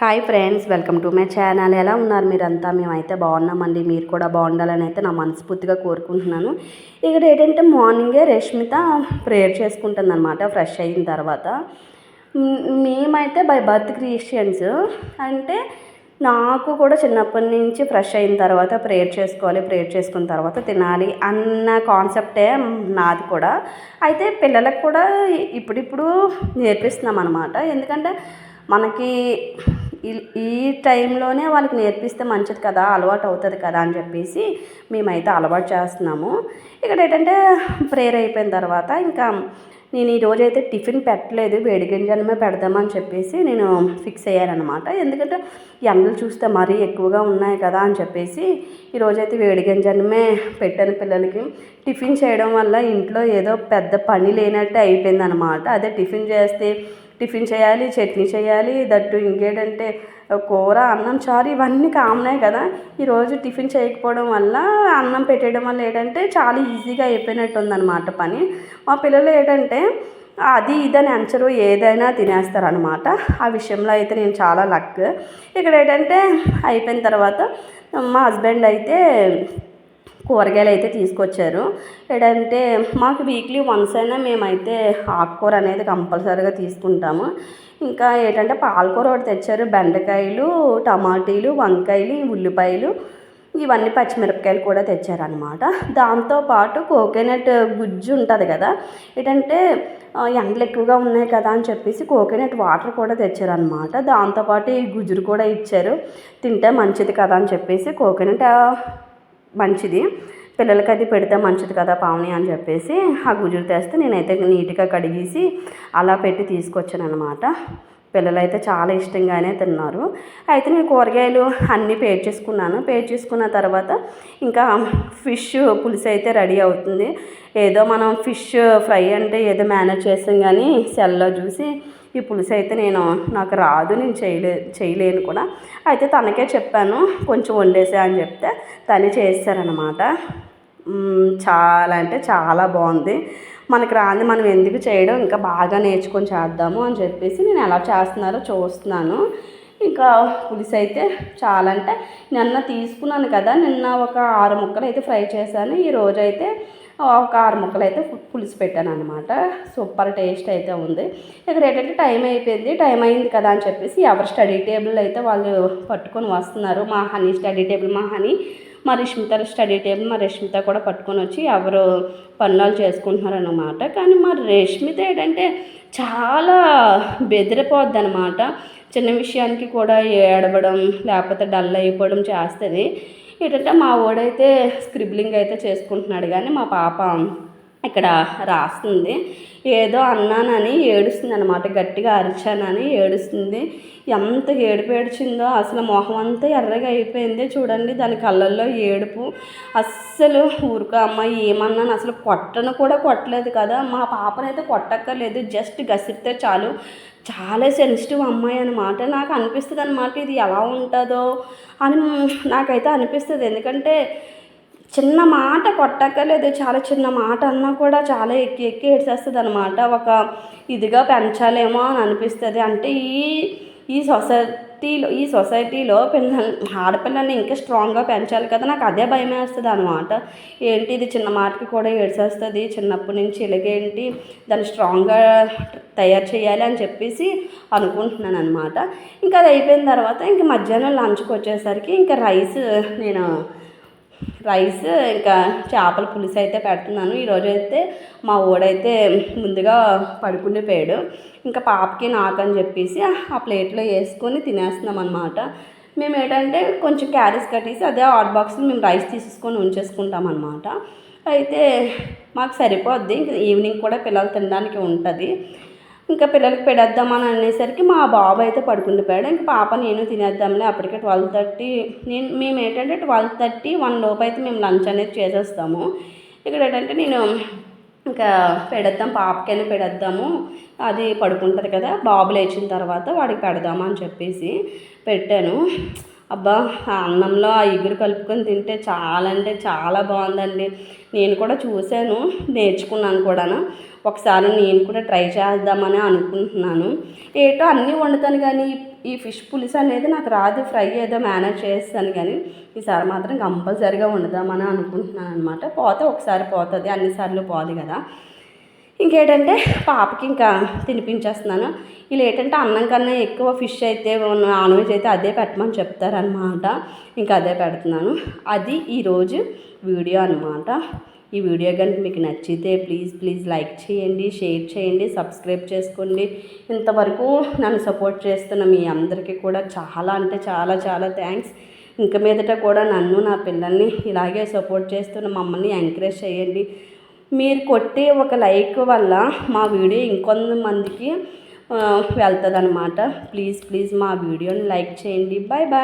Hi friends welcome to my channel. ఎలా ఉన్నారు మీరంతా? మేమైతే బాగున్నామండి. మీరు కూడా బాగుండాలని అయితే నా మనస్ఫూర్తిగా కోరుకుంటున్నాను. ఇక్కడ ఏంటంటే మార్నింగే రష్మిత ప్రేయర్ చేసుకుంటుంది అనమాట ఫ్రెష్ అయిన తర్వాత. మేమైతే బై బర్త్ క్రిస్టియన్స్ అంటే నాకు కూడా చిన్నప్పటి నుంచి ఫ్రెష్ అయిన తర్వాత ప్రేయర్ చేసుకోవాలి ప్రేయర్ చేసుకున్న తర్వాత తినాలి అన్న కాన్సెప్టే నాది కూడా. అయితే పిల్లలకు కూడా ఇప్పుడిప్పుడు నేర్పిస్తున్నాం అనమాట ఎందుకంటే మనకి ఈ- ఈ టైంలోనే వాళ్ళకి నేర్పిస్తే మంచిది కదా అలవాటు అవుతుంది కదా అని చెప్పేసి మేమైతే అలవాటు చేస్తున్నాము. ఇక్కడ ఏంటంటే ప్రేయర్ అయిపోయిన తర్వాత ఇంకా నేను ఈరోజు అయితే టిఫిన్ పెట్టలేదు వేడి గింజలమే పెడదామని చెప్పేసి నేను ఫిక్స్ అయ్యానమాట ఎందుకంటే ఎండలు చూస్తే మరీ ఎక్కువగా ఉన్నాయి కదా అని చెప్పేసి ఈరోజైతే వేడి గింజలమే పెట్టాను పిల్లలకి. టిఫిన్ చేయడం వల్ల ఇంట్లో ఏదో పెద్ద పని లేనట్టే అయిపోయిందనమాట అదే టిఫిన్ చేస్తే టిఫిన్ చేయాలి చట్నీ చేయాలి దట్టు ఇంకేంటంటే కూర అన్నం చారు ఇవన్నీ కామనే కదా. ఈరోజు టిఫిన్ చేయకపోవడం వల్ల అన్నం పెట్టేయడం వల్ల ఏంటంటే చాలా ఈజీగా అయిపోయినట్టు ఉందన్నమాట పని. మా పిల్లలు ఏంటంటే అది ఇదని అంచరు ఏదైనా తినేస్తారనమాట ఆ విషయంలో అయితే నేను చాలా లక్. ఇక్కడ ఏంటంటే అయిపోయిన తర్వాత మా హస్బెండ్ అయితే కూరగాయలు అయితే తీసుకొచ్చారు. ఏంటంటే మాకు వీక్లీ వన్స్ అయినా మేమైతే ఆకుకూర అనేది కంపల్సరీగా తీసుకుంటాము. ఇంకా ఏంటంటే పాలకూర ఒకటి తెచ్చారు. బెండకాయలు టమాటీలు వంకాయలు ఉల్లిపాయలు ఇవన్నీ పచ్చిమిరపకాయలు కూడా తెచ్చారనమాట దాంతోపాటు కోకోనట్ గుజ్జు ఉంటుంది కదా ఏంటంటే ఎండలు ఎక్కువగా ఉన్నాయి కదా అని చెప్పేసి కోకోనట్ వాటర్ కూడా తెచ్చారనమాట దాంతోపాటు ఈ గుజ్జురు కూడా ఇచ్చారు. తింటే మంచిది కదా అని చెప్పేసి కోకోనట్ మంచిది. పిల్లలకి అది పెడితే మంచిది కదా పావని అని చెప్పేసి ఆ గుజురు తెస్తే నేనైతే నీట్గా కడిగేసి అలా పెట్టి తీసుకొచ్చాను అనమాట పిల్లలు అయితే చాలా ఇష్టంగానే తిన్నారు. అయితే నేను కూరగాయలు అన్నీ పేర్ చేసుకున్నాను. పేర్ చేసుకున్న తర్వాత ఇంకా ఫిష్ పులుసు అయితే రెడీ అవుతుంది. ఏదో మనం ఫిష్ ఫ్రై అంటే ఏదో మేనేజ్ చేసాం కానీ సెల్లో చూసి ఈ పులుసు అయితే నేను నాకు రాదు నేను చేయలే చేయలేను కూడా. అయితే తనకే చెప్పాను కొంచెం వండేసా అని చెప్తే తను చేస్తారనమాట చాలా అంటే చాలా బాగుంది. మనకు రాంది మనం ఎందుకు చేయడం ఇంకా బాగా నేర్చుకొని చేద్దాము అని చెప్పేసి నేను ఎలా చేస్తున్నారో చూస్తున్నాను. ఇంకా పులుసు అయితే చాలా అంటే నిన్న తీసుకున్నాను కదా నిన్న ఒక ఆరు ముక్కలు అయితే ఫ్రై చేశాను. ఈ రోజైతే ఒక ఆరు ముక్కలు అయితే పులుసు పెట్టాను అనమాట సూపర్ టేస్ట్ అయితే ఉంది. ఇక్కడ ఏంటంటే టైం అయిపోయింది. టైం అయింది కదా అని చెప్పేసి ఎవరు స్టడీ టేబుల్ అయితే వాళ్ళు పట్టుకొని వస్తున్నారు. మా హనీ స్టడీ టేబుల్ మా హనీ మా రష్మిత స్టడీ టేబుల్ మా రష్మిత కూడా పట్టుకొని వచ్చి ఎవరు పనులు చేసుకుంటున్నారు అనమాట కానీ మా రష్మిత ఏంటంటే చాలా బెదిరిపోద్ది అనమాట చిన్న విషయానికి కూడా ఏడవడం లేకపోతే డల్ అయిపోవడం చేస్తుంది. ఏంటంటే మా వాడైతే స్క్రిబ్లింగ్ అయితే చేసుకుంటున్నాడు కానీ మా పాప ఇక్కడ రాస్తుంది. ఏదో అన్నానని ఏడుస్తుంది అనమాట గట్టిగా అరిచానని ఏడుస్తుంది. ఎంత ఏడుపు ఏడ్చిందో అసలు మొహం అంతా ఎర్రగా అయిపోయింది చూడండి. దాని కళ్ళల్లో ఏడుపు. అస్సలు ఊరుకో అమ్మాయి ఏమన్నాను? అసలు కొట్టను కూడా కొట్టలేదు కదా. మా పాపనైతే కొట్టక్కర్లేదు. జస్ట్ గసిరితే చాలు. చాలా సెన్సిటివ్ అమ్మాయి అనమాట నాకు అనిపిస్తుంది అనమాట ఇది ఎలా ఉంటుందో అని. నాకైతే అనిపిస్తుంది. ఎందుకంటే చిన్న మాట కొట్టక్కర్లేదు. చాలా చిన్న మాట అన్నా కూడా చాలా ఎక్కి ఎక్కి ఏడ్చేస్తుంది అనమాట ఒక ఇదిగా పెంచాలేమో అని అనిపిస్తుంది. అంటే ఈ ఈ సొసైటీలో ఈ సొసైటీలో పిల్లలు ఆడపిల్లల్ని ఇంకా స్ట్రాంగ్గా పెంచాలి కదా నాకు అదే భయం వేస్తుంది అనమాట ఏంటి ఇది చిన్న మాటకి కూడా ఏడ్చేస్తుంది? చిన్నప్పటి నుంచి ఇలాగేంటి? దాన్ని స్ట్రాంగ్గా తయారు చేయాలి అని చెప్పేసి అనుకుంటున్నాను అనమాట ఇంకా అది అయిపోయిన తర్వాత ఇంక మధ్యాహ్నం లంచ్కి వచ్చేసరికి ఇంకా రైస్ నేను రైస్ ఇంకా చేపల పులుసు అయితే పెడుతున్నాను. ఈరోజు అయితే మా ఓడైతే ముందుగా పడుకుండిపోయాడు ఇంకా పాపకి నాకు అని చెప్పేసి ఆ ప్లేట్లో వేసుకొని తినేస్తున్నాం అనమాట మేము ఏంటంటే కొంచెం క్యారీస్ కట్టేసి అదే హాట్ బాక్స్లో మేము రైస్ తీసుకొని ఉంచేసుకుంటాం అనమాట అయితే మాకు సరిపోద్ది. ఇంకా ఈవినింగ్ కూడా పిల్లలు తినడానికి ఉంటుంది. ఇంకా పిల్లలకి పెడేద్దామని అనేసరికి మా బాబు అయితే పడుకుండిపోయాడు. ఇంకా పాప నేను తినేద్దాంలే అప్పటికే ట్వెల్వ్ థర్టీ నేను మేము ఏంటంటే ట్వెల్వ్ థర్టీ వన్ లోపు అయితే మేము లంచ్ అనేది చేసేస్తాము. ఇక్కడ ఏంటంటే నేను ఇంకా పెడద్దాం పాపకైనా పెడద్దాము అది పడుకుంటుంది కదా బాబు లేచిన తర్వాత వాడికి పెడదాము అని చెప్పేసి పెట్టాను. అబ్బా ఆ అన్నంలో ఆ ఇగురు కలుపుకొని తింటే చాలా అంటే చాలా బాగుందండి. నేను కూడా చూశాను నేర్చుకున్నాను కూడాను. ఒకసారి నేను కూడా ట్రై చేద్దామని అనుకుంటున్నాను. ఏటో అన్నీ వండుతాను కానీ ఈ ఫిష్ పులుసు అనేది నాకు రాదు ఫ్రై ఏదో మేనేజ్ చేస్తాను కానీ ఈసారి మాత్రం కంపల్సరీగా వండుదామని అనుకుంటున్నాను అనమాట పోతే ఒకసారి పోతుంది అన్నిసార్లు పోదు కదా. ఇంకేంటంటే పాపకి ఇంకా తినిపించేస్తున్నాను. వీళ్ళు ఏంటంటే అన్నం కన్నా ఎక్కువ ఫిష్ అయితే నాన్ వెజ్ అయితే అదే పెట్టమని చెప్తారనమాట ఇంకా అదే పెడుతున్నాను. అది ఈరోజు వీడియో అనమాట ఈ వీడియో కనుక మీకు నచ్చితే ప్లీజ్ ప్లీజ్ లైక్ చేయండి షేర్ చేయండి సబ్స్క్రైబ్ చేసుకోండి. ఇంతవరకు నన్ను సపోర్ట్ చేస్తున్న మీ అందరికీ కూడా చాలా అంటే చాలా చాలా థ్యాంక్స్. ఇంక మీదట కూడా నన్ను నా పిల్లల్ని ఇలాగే సపోర్ట్ చేస్తున్న మమ్మల్ని ఎంకరేజ్ చేయండి. మీరు కొట్టే ఒక లైక్ వల్ల మా వీడియో ఇంకొంతమందికి వెళ్తుంది అనమాట ప్లీజ్ ప్లీజ్ మా వీడియోని లైక్ చేయండి. Bye bye